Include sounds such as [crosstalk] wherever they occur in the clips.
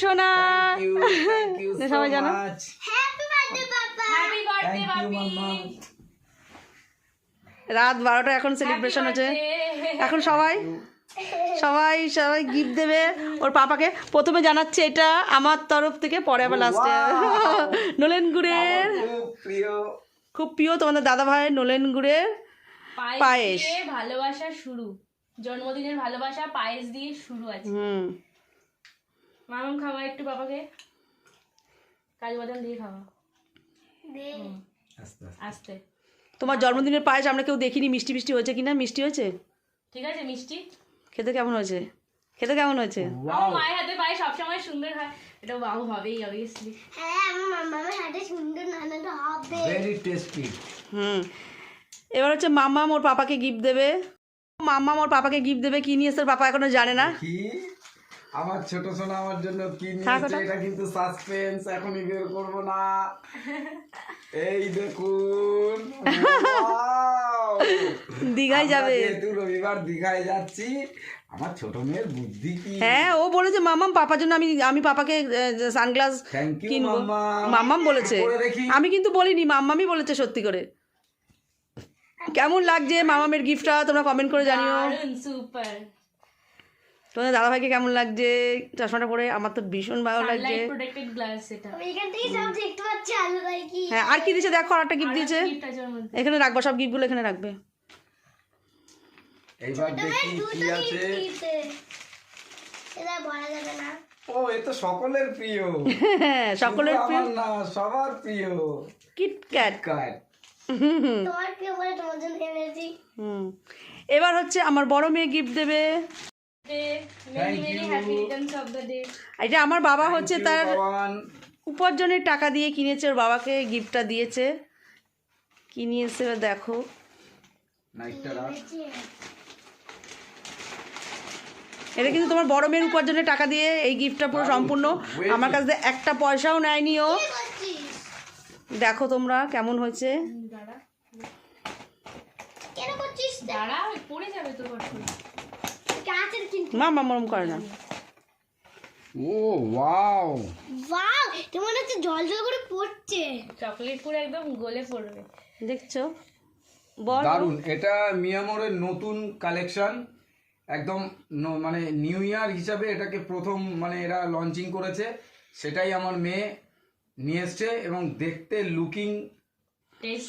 সোনা। [laughs] সবাই জানো? রাত বারোটা এখন সেলিব্রেশন হচ্ছে। এখন সবাই সবাই সবাই গিফট দেবে। ওর পাপাকে প্রথমে জানাচ্ছে এটা আমার তরফ থেকে পরে আবার লাস্টে [laughs] নোলেন গুড়ের। খুব প্রিয়। তোমাদের দাদা ভাই নোলেন গুড়ের পায়েস। পায়েস। ভালোবাসা শুরু। জন্মদিনের ভালোবাসা পায়েস দিয়ে শুরু আছে। হুম। মামাম খাওয়া একটু বাবাকে। কাজু বাদাম দিয়ে খাওয়া আস্তে আস্তে। আস্তে। তোমার জন্মদিনের পায়েস আমরা কেউ দেখিনি মিষ্টি মিষ্টি হয়েছে কিনা? মিষ্টি হয়েছে? ঠিক আছে মিষ্টি। খেতে কেমন হয়েছে? খেতে কেমন হয়েছে? আমার মায়ের হাতে পায়েস সবসময় সুন্দর হয়। এটা বাবু হবেই অবভিয়াসলি হ্যাঁ আমার মামার হাতে সুন্দর নানাটা হবে। Very tasty hmm. এবার হচ্ছে মাম্মা ওর পাপাকে গিফট দেবে। মাম্মা ওর পাপাকে গিফট দেবে কি নিয়ে? এসে ওর পাপা এখনও জানে না। কি? আমার ছোট সোনা আমার জন্য কি নিয়েছে? এটা কিন্তু সাসপেন্স এখনই বের করব না। [laughs] এই দেখুন! [laughs] দীঘায় যাবে। যেহেতু রবিবার দীঘায় যাচ্ছি আমার ছোট মেয়ের বুদ্ধি কি? হ্যাঁ ও বলেছে মামাম পাপার জন্য আমি আমি পাপাকে সানগ্লাস কিনবো। মাম্মা মাম্মাম বলেছে। আমি কিন্তু বলিনি মাম্মামই বলেছে সত্যি করে। কেমন লাগছে মামামের গিফটটা তোমরা কমেন্ট করে জানিও। সুপার তোমাদের দাদাভাইকে কেমন লাগছে? চশমাটা পরে আমার তো ভীষণ ভালো লাগছে। সানলাইট প্রোটেক্টেড গ্লাস এটা। আমি এখান থেকে সব দেখতে পাচ্ছি আলো ভাই কি? হ্যাঁ আর কি দিয়েছে? দেখো আর একটা গিফট দিয়েছে। এখানে রাখব সব গিফটগুলো এখানে রাখবে। এইবার দেখি কি আছে। দিতে। এটা বলা যাবে না। ও এ তো সকলের প্রিয়। [laughs] হ্যাঁ সকলের প্রিয়। না সবার প্রিয়। কিটক্যাট কাট তোমার প্রিয় বলে তোমার জন্য এনেছি। হুম। এবার হচ্ছে আমার বড় মেয়ে গিফট দেবে। এটা আমার বাবা হচ্ছে তার উপার্জনের টাকা দিয়ে কিনেছে ওর বাবাকে গিফটটা দিয়েছে। কি নিয়েছে এবার দেখো এটা কিন্তু তোমার বড় মেয়ের উপার্জনের টাকা দিয়ে এই গিফটটা পুরো সম্পূর্ণ। আমার কাছ থেকে একটা পয়সাও নেয়নি ও। দেখো তোমরা কেমন হয়েছে। দাঁড়া। কেন করছিস? দাঁড়া পড়ে যাবে তো মা মা মরম করে না। ও ওয়াও। ওয়াও তোমার হচ্ছে জল জল করে পড়ছে। চকলেট পুরো একদম গলে পড়বে। দেখছ? বল দারুণ এটা মিয়ামোরের নতুন কালেকশন একদম মানে নিউ ইয়ার হিসাবে এটাকে প্রথম মানে এরা লঞ্চিং করেছে। সেটাই আমার মেয়ে নিয়ে এসছে এবং দেখতে লুকিং টেস্ট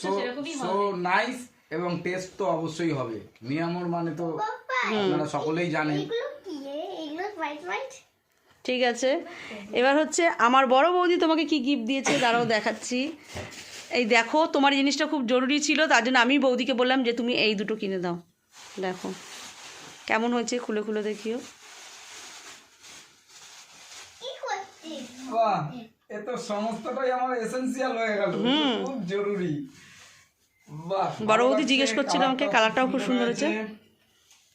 সো নাইস এবং টেস্ট তো অবশ্যই হবে। মিয়ামোর মানে তো আপনারা সকলেই জানেন এগুলো কি এ? এগুলো হোয়াইট হোয়াইট ঠিক আছে। এবার হচ্ছে আমার বড় বৌদি তোমাকে কি গিফট দিয়েছে দাঁড়াও দেখাচ্ছি। এই দেখো তোমার জিনিসটা খুব জরুরি ছিল তার জন্য আমি বৌদিকে বললাম যে তুমি এই দুটো কিনে দাও। দেখো কেমন হয়েছে খুলে খুলে দেখিও। কি করছিস বাহ এ তো সমস্তটাই আমার এসেনশিয়াল হয়ে গেল। খুব জরুরি। বড় বৌদি জিজ্ঞেস করছিল আমাকে, কালারটাও খুব সুন্দর হয়েছে।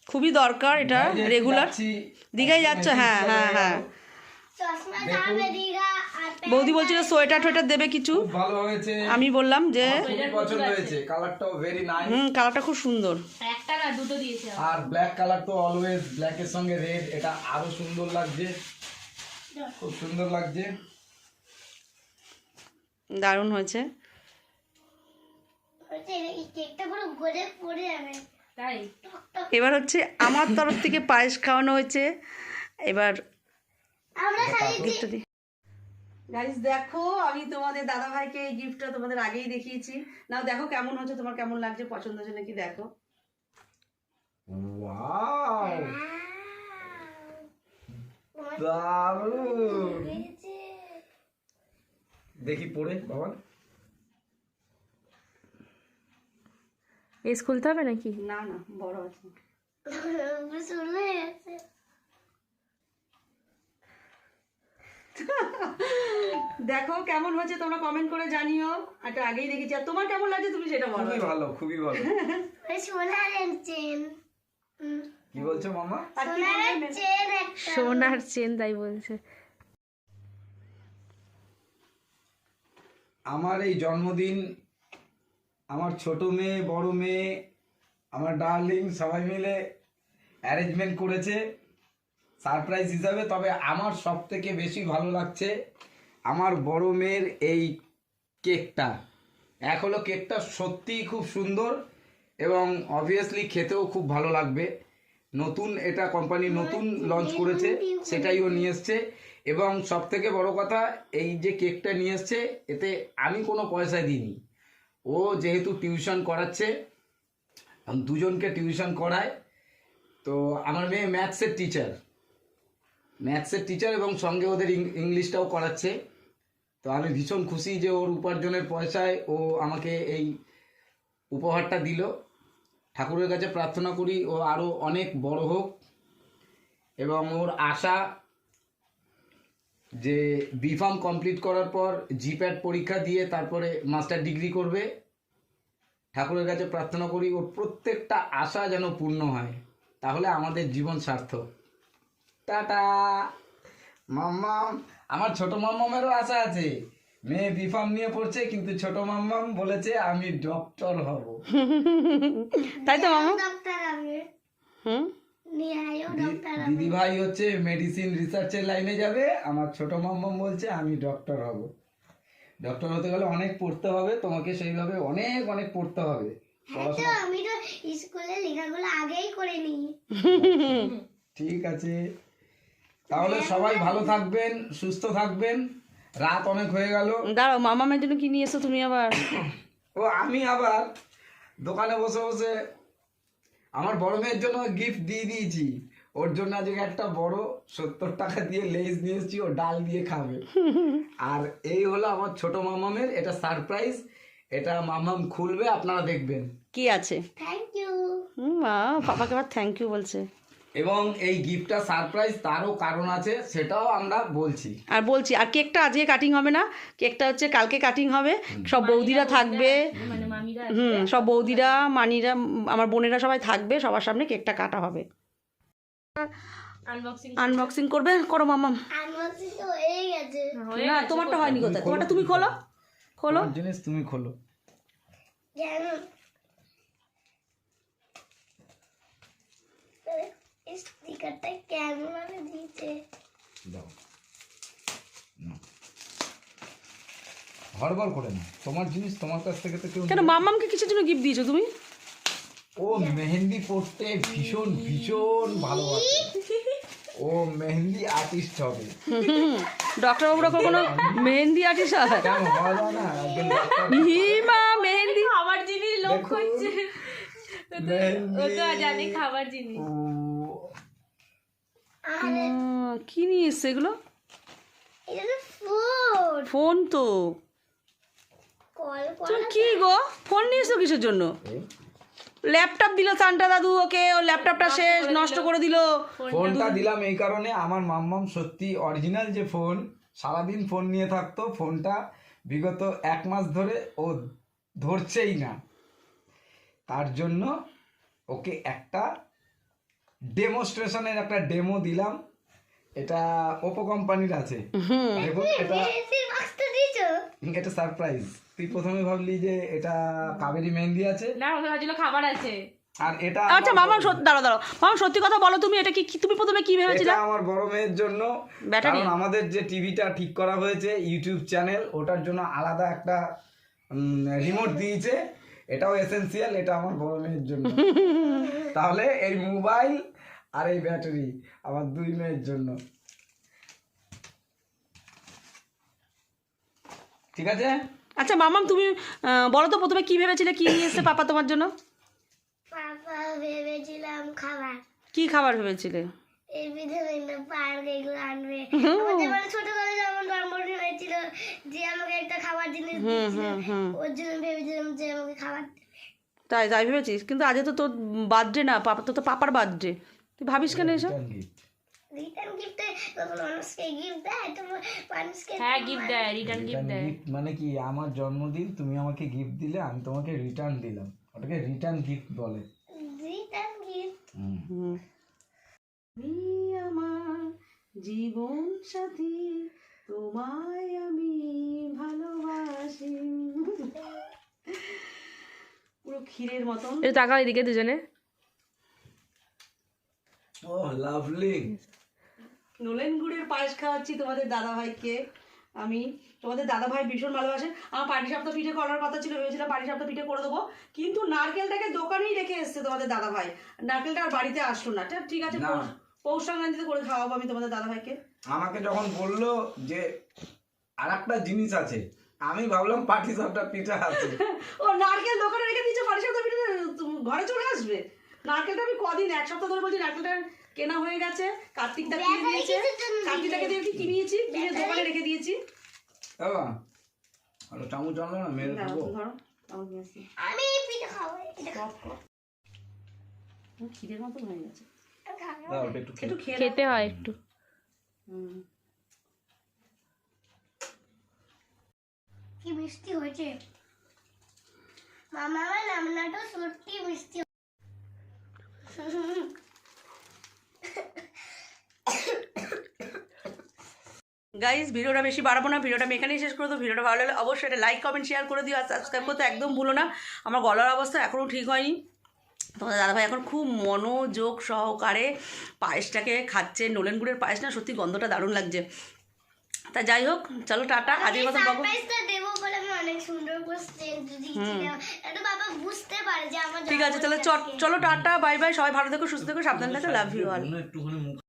খুবই দরকার এটা রেগুলার দীঘায় যাচ্ছ হ্যাঁ হ্যাঁ হ্যাঁ। বৌদি বলছিল সোয়েটার টোয়েটার দেবে কিছু? ভালো হয়েছে। আমি বললাম যে পছন্দ হয়েছে। কালারটাও ভেরি নাইস হুম কালারটা খুব সুন্দর। একটা না দুটো দিয়েছে আর ব্ল্যাক কালার তো অলওয়েজ ব্ল্যাকের সঙ্গে রেড এটা আরও সুন্দর লাগছে। খুব সুন্দর লাগছে। দারুণ হয়েছে। কেকটা পুরো গলে পড়ে যাবে। এবার হচ্ছে আমার তরফ থেকে পায়েস খাওয়ানো হয়েছে। এবার গাইস দেখো আমি তোমাদের দাদা ভাইকে এই গিফটটা তোমাদের আগেই দেখিয়েছি। নাও দেখো কেমন হচ্ছে তোমার কেমন লাগছে পছন্দ হচ্ছে নাকি দেখো। ওয়াও দেখি পড়ে বাবা এস খুলতে হবে নাকি? না না বড় আছে। দেখো কেমন হয়েছে তোমরা কমেন্ট করে জানিও। একটা আগেই দেখেছি। আর তোমার কেমন লাগছে তুমি সেটা বলো। খুবই ভালো খুবই ভালো। চেন কি বলছো মামা? সোনার চেন তাই বলছে। আমার এই জন্মদিন আমার ছোট মেয়ে, বড় মেয়ে, আমার ডার্লিং সবাই মিলে অ্যারেঞ্জমেন্ট করেছে। সারপ্রাইজ হিসাবে, তবে আমার সব থেকে বেশি ভালো লাগছে আমার বড় মেয়ের এই কেকটা। এক হলো কেকটা সত্যিই খুব সুন্দর এবং অবভিয়াসলি খেতেও খুব ভালো লাগবে। নতুন এটা কোম্পানি নতুন লঞ্চ করেছে, সেটাই ও নিয়ে এসছে। এবং সব থেকে বড় কথা, এই যে কেকটা নিয়ে এসছে, এতে আমি কোনো পয়সা দিইনি। ও যেহেতু টিউশন করাচ্ছে দুজনকে টিউশন করায়, তো আমার মেয়ে ম্যাথসের টিচার ম্যাথসের টিচার এবং সঙ্গে ওদের ইংলিশটাও করাচ্ছে। তো আমি ভীষণ খুশি যে ওর উপার্জনের পয়সায় ও আমাকে এই উপহারটা দিল। ঠাকুরের কাছে প্রার্থনা করি ও আরও অনেক বড় হোক এবং ওর আশা যে বিফার্ম কমপ্লিট করার পর জিপ্যাট পরীক্ষা দিয়ে তারপরে মাস্টার ডিগ্রি করবে। ঠাকুরের কাছে প্রার্থনা করি ওর প্রত্যেকটা আশা যেন পূর্ণ হয় তাহলে আমাদের জীবন সার্থক। টাটা! মাম্মাম। আমার ছোট মাম্মামেরও আশা আছে মেয়ে বিফার্ম নিয়ে পড়ছে কিন্তু ছোট মাম্মাম বলেছে আমি ডক্টর হব। তাই তো মামা ডক্টর হবে হুম? দিদি ভাই হচ্ছে মেডিসিন রিসার্চের লাইনে যাবে। আমার ছোট মাম্মাম বলছে আমি ডক্টর হব। ডক্টর হতে গেলে অনেক পড়তে হবে তোমাকে সেইভাবে অনেক অনেক পড়তে হবে। হ্যাঁ আমি তো স্কুলে লেখাগুলো আগেই করে নিই ঠিক আছে। তাহলে সবাই ভালো থাকবেন সুস্থ থাকবেন। রাত অনেক হয়ে গেল। দাঁড়াও মামামের জন্য কি নিয়ে এসো তুমি আবার? ও আমি আবার দোকানে বসে বসে আমার বড় মেয়ের জন্য গিফট দিয়ে দিয়েছি। ওর জন্য আজকে একটা বড় সত্তর টাকা দিয়ে লেজ নিয়ে এসেছি ও ডাল দিয়ে খাবে। আর এই হলো আমার ছোট মামামের এটা সারপ্রাইজ এটা মামাম খুলবে আপনারা দেখবেন। কি আছে? থ্যাংক ইউ মা পাপাকে আবার থ্যাংক ইউ বলছে। এবং এই গিফটটা সারপ্রাইজ তারও কারণ আছে সেটাও আমরা বলছি। আর বলছি আর কেকটা আজকে কাটিং হবে না? কেকটা হচ্ছে কালকে কাটিং হবে। সব বৌদিরা থাকবে। মানে হুম সব বৌদিরা মানিরা আমার বোনেরা সবাই থাকবে সবার সামনে কেকটা কাটা হবে। আনবক্সিং আনবক্সিং করবে? করো মামাম। আনবক্সিং তো হয়ে গেছে। না তোমারটা হয়নি কোথায়? তোমারটা তুমি খোলো। খোলো। জিনিস তুমি খোলো। স্টিকারটা কেমন ভাবে দিয়েছে দাও। হরবর করে না তোমার জিনিস তোমার কাছ থেকে তো কেউ কেন মামামকে কিসের জন্য গিফট দিয়েছ তুমি? ও মেহেন্দি পড়তে ভীষণ ভীষণ ভালোবাসে। ও মেহেন্দি আর্টিস্ট হবে। ডক্টর বাবুরা কখনো মেহেন্দি আর্টিস্ট হয়? কেন? হয় না। মেহেন্দি। খাবার জিনিস লোক জানে খাবার জিনিস কি নিয়ে এসছে এগুলো ফোন ফোন তো কি গো ফোন নিয়ে এসছো কিসের জন্য ল্যাপটপ দিল সান্টা দাদু ওকে ও ল্যাপটপটা শেষ নষ্ট করে দিল ফোনটা দিলাম এই কারণে আমার মাম্মাম সত্যি অরিজিনাল যে ফোন সারাদিন ফোন নিয়ে থাকতো ফোনটা বিগত এক মাস ধরে ও ধরছেই না তার জন্য ওকে একটা ডেমোস্ট্রেশনের একটা ডেমো দিলাম। এটা ওপো কোম্পানির আছে। দেখুন এটা মেহেন্দির বাক্সটা দিয়েছ? এটা সারপ্রাইজ তুই প্রথমে ভাবলি যে এটা কাবেরি মেহেন্দি আছে। না ওকে ভাবছিল খাবার আছে। আর এটা আচ্ছা মামা সত্যি দাঁড়াও দাঁড়াও। মামা সত্যি কথা বলো তুমি এটা কি কি- তুমি প্রথমে কি ভেবেছিলে? এটা আমার বড় মেয়ের জন্য। কারণ আমাদের যে টিভিটা ঠিক করা হয়েছে ইউটিউব চ্যানেল ওটার জন্য আলাদা একটা রিমোট দিয়েছে। এটাও এসেনসিয়াল এটা আমার বড় মেয়ের জন্য। [laughs] তাহলে এই মোবাইল আর এই ব্যাটারি আমার দুই মেয়ের জন্য। ঠিক আছে? আচ্ছা মামাম তুমি আহ, বলো তো প্রথমে কি ভেবেছিলে কি নিয়ে এসছে পাপা তোমার জন্য? পাপা ভেবেছিলাম খাবার। কি খাবার ভেবেছিলে? এই বিভিন্ন পার্ক এগুলো আনবে। [laughs] আমাদের মানে জন্মদিন হয়েছিল যে আমাকে একটা খাবার জিনিস দিয়েছিল। ওর জন্য ভেবেছিলাম যে আমাকে খাবার তাই তাই ভেবেছিস? কিন্তু আজ তো তোর বার্থডে না পাপা তো তো পাপার বার্থডে তুই ভাবিস কেন এসব. রিটার্ন গিফটে তখন মানুষকে গিফট দেয় তো মানুষকে হ্যাঁ গিফট দেয় রিটার্ন গিফট দেয়। মানে কি? আমার জন্মদিন তুমি আমাকে গিফট দিলে আমি তোমাকে রিটার্ন দিলাম। ওটাকে রিটার্ন গিফট বলে। রিটার্ন গিফট তুমি আমার জীবন সাথী তোমায় আমি ভালোবাসি। পুরো ক্ষীরের মতন। একটু তাকাও এদিকে দুজনে। ও লাভলি নলেন গুড়ের পায়েস খাওয়াচ্ছি তোমাদের দাদা ভাইকে আমি তোমাদের দাদা ভাই ভীষণ ভালোবাসে। আমার পাটি সাপ্তাহ পিঠে করার কথা ছিল ভেবেছিলাম পাটি সাপ্তাহ পিঠে করে দেবো। কিন্তু নারকেলটাকে দোকানেই রেখে এসছে তোমাদের দাদা ভাই নারকেলটা আর বাড়িতে আসলো না। ঠিক আছে পৌষ সংক্রান্তিতে করে খাওয়াবো আমি তোমাদের দাদা ভাইকে আমাকে যখন বলল যে আর একটা জিনিস আছে আমি ভাবলাম পাটি সাপটা পিঠা আছে। [laughs] ও নারকেল দোকানে রেখে দিয়েছে পাটি সাপ্তাহ পিঠে ঘরে চলে আসবে? নারকেলটা আমি কদিন এক সপ্তাহ ধরে বলছি নারকেলটা কেনা হয়ে গেছে কার্তিকটা কিনে দিয়েছে। জন্য কার্তিকটাকে দিয়ে কি কিনিয়েছি? কিনে দোকানে রেখে দিয়েছি। বাবা আরও চামচ আনলো না মেরে দেবো। আমি পিঠে খাব খিদের মতো হয়ে গেছে। একটু খেতে হয় একটু। কি মিষ্টি হয়েছে? মামা আমার রান্নাটা সত্যি মিষ্টি গাইজ ভিডিওটা বেশি বাড়াবো না, ভিডিওটা আমি এখানেই শেষ করে দেবো। ভিডিওটা ভালো লাগলে অবশ্যই এটা লাইক কমেন্ট শেয়ার করে দিও আর সাবস্ক্রাইব করতে একদম ভুলো না। আমার গলার অবস্থা এখনও ঠিক হয়নি। তোমাদের দাদাভাই এখন খুব মনোযোগ সহকারে পায়েসটাকে খাচ্ছে। নলেন গুড়ের পায়েস না সত্যি গন্ধটা দারুণ লাগছে। তা যাই হোক চলো টাটা আজকের মতো বাবু। সারপ্রাইজটা দেবো বলে আমি অনেক সুন্দর করে সেন্ট দিয়েছিলাম। এটা বাবা বুঝতে পারে যে আমার ঠিক আছে তাহলে চলো টাটা বাই বাই সবাই ভালো থেকো সুস্থ থেকো সাবধান থাকো লাভ ইউ অল একটুখানি মুখ